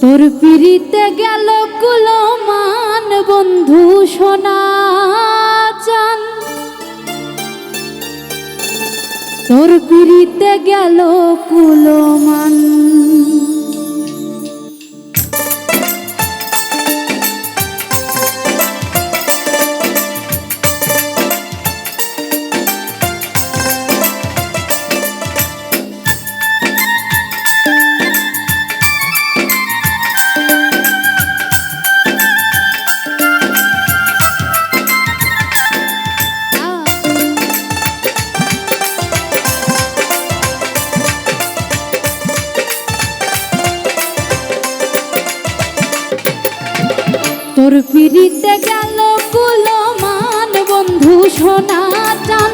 তোর পিড়িতে গেল কুলমান বন্ধু সোনা চান তোর পিড়িতে গেল কুলমান তোর পিড়িতে গেল কুলমান, বন্ধু সোনা চান।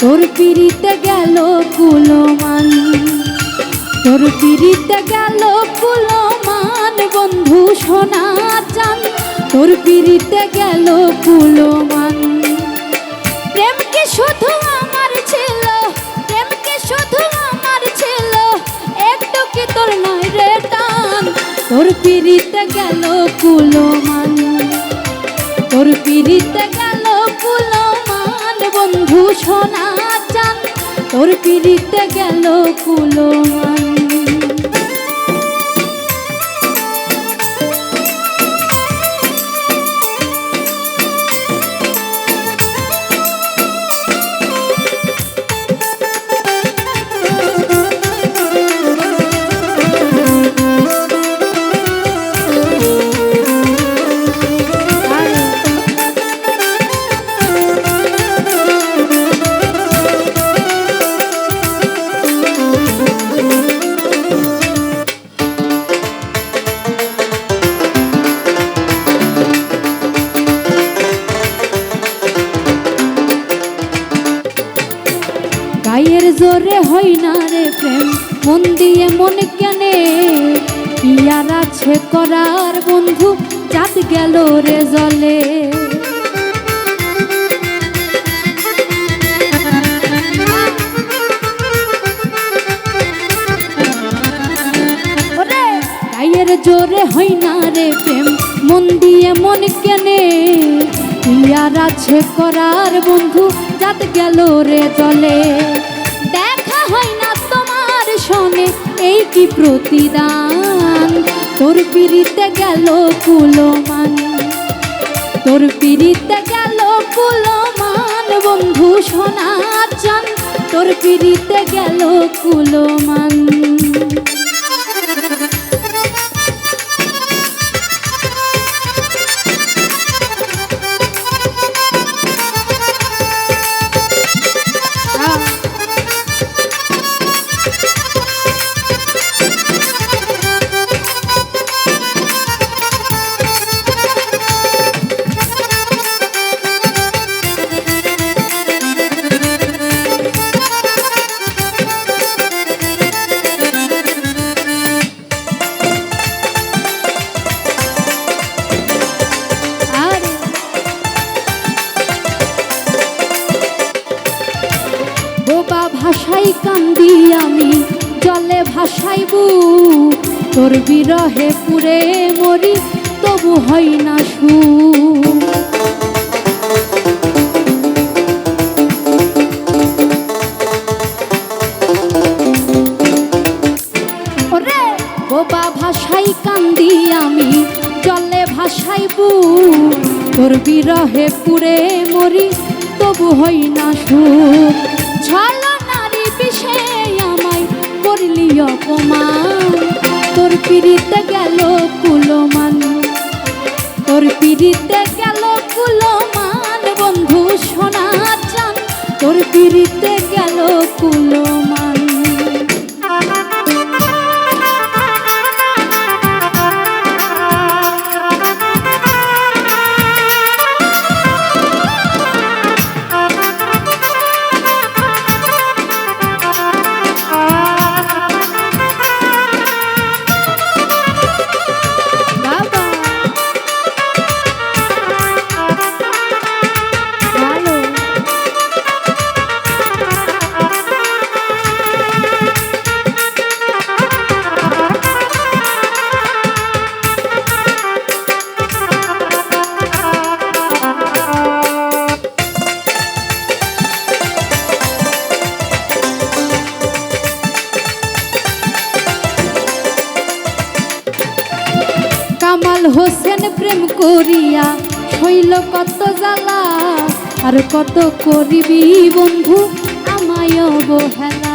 তোর পিড়িতে গেল কুলমান। তোর পিড়িতে গেল কুলমান, বন্ধু সোনা চান। তোর পিড়িতে গেল কুলমান। প্রেম কি শুধু আমার ছিল? প্রেম কি শুধু আমার ছিল? একটু কি তোর নয় রে টান? তোর পিড়িতে গেল তোর পিড়িতে গেল কুলমান বন্ধু সোনা চান তোর পিড়িতে গেল কুলমান। জোরে হয় না রে প্রেম। মন দিয়ে মন কেনে ইয়ার আছে করার বন্ধু, চাঁদ গেল রে জলে। গায়ের জোরে হয় না রে প্রেম। মন দিয়ে মন কেনে ইয়ার আছে করার বন্ধু যাত গেল রে জলে। সনে এই কি প্রতিদান? তোর পিড়িতে গেল কুলমান। তোর পিড়িতে গেল কুলমান, বন্ধু সোনা চান তোর পিড়িতে গেল কুলমান। ভাষাই কান্দি আমি, জলে ভাসাইবু তোর বিরহে পুরে মরি, তবু হয় না সু। বোবা ভাষাই কান্দি আমি, জলে ভাসাইবু তোর বিরহে পুরে মরি, তবু হই না সুখ ছল করলি অপমান? তোর পিড়িতে গেল কুলমান। তোর পিড়িতে গেল করিয়া হইল কত জ্বালা, আর কত করিবি বন্ধু আমায় অবহেলা।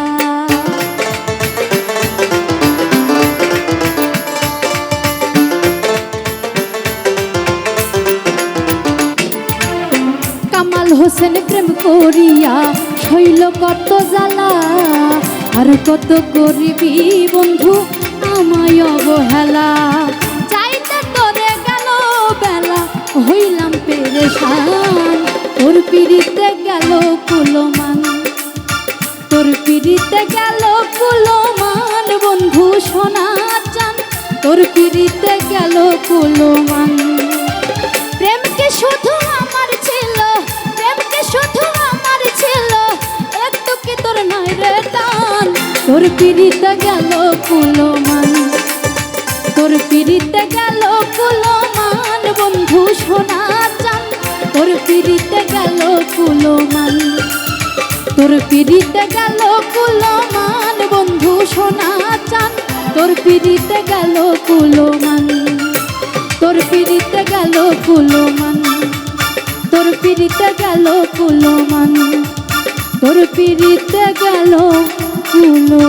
কামাল হোসেন প্রেম করিয়া হইল কত জ্বালা, আর কত করিবি বন্ধু গেল কুলমান বন্ধু সোনা চান। তোর পিড়িতে গেল কুলমান প্রেমকে শুধু আমার ছিল, প্রেমকে শুধু আমার ছিল, একটু কি তোর নয় রে টান? তোর পিড়িতে গেল কুলমান তোর পিড়িতে গেল কুলমান বন্ধু সোনা চান। তোর পিড়িতে গেল কুলমান তোর পিড়িতে গেল কুলমান, বন্ধু সোনা চান। তোর পিড়িতে গেল কুলমান, তোর পিড়িতে গেল কুলমান, তোর পিড়িতে গেল কুলমান, তোর পিড়িতে গেল কুলো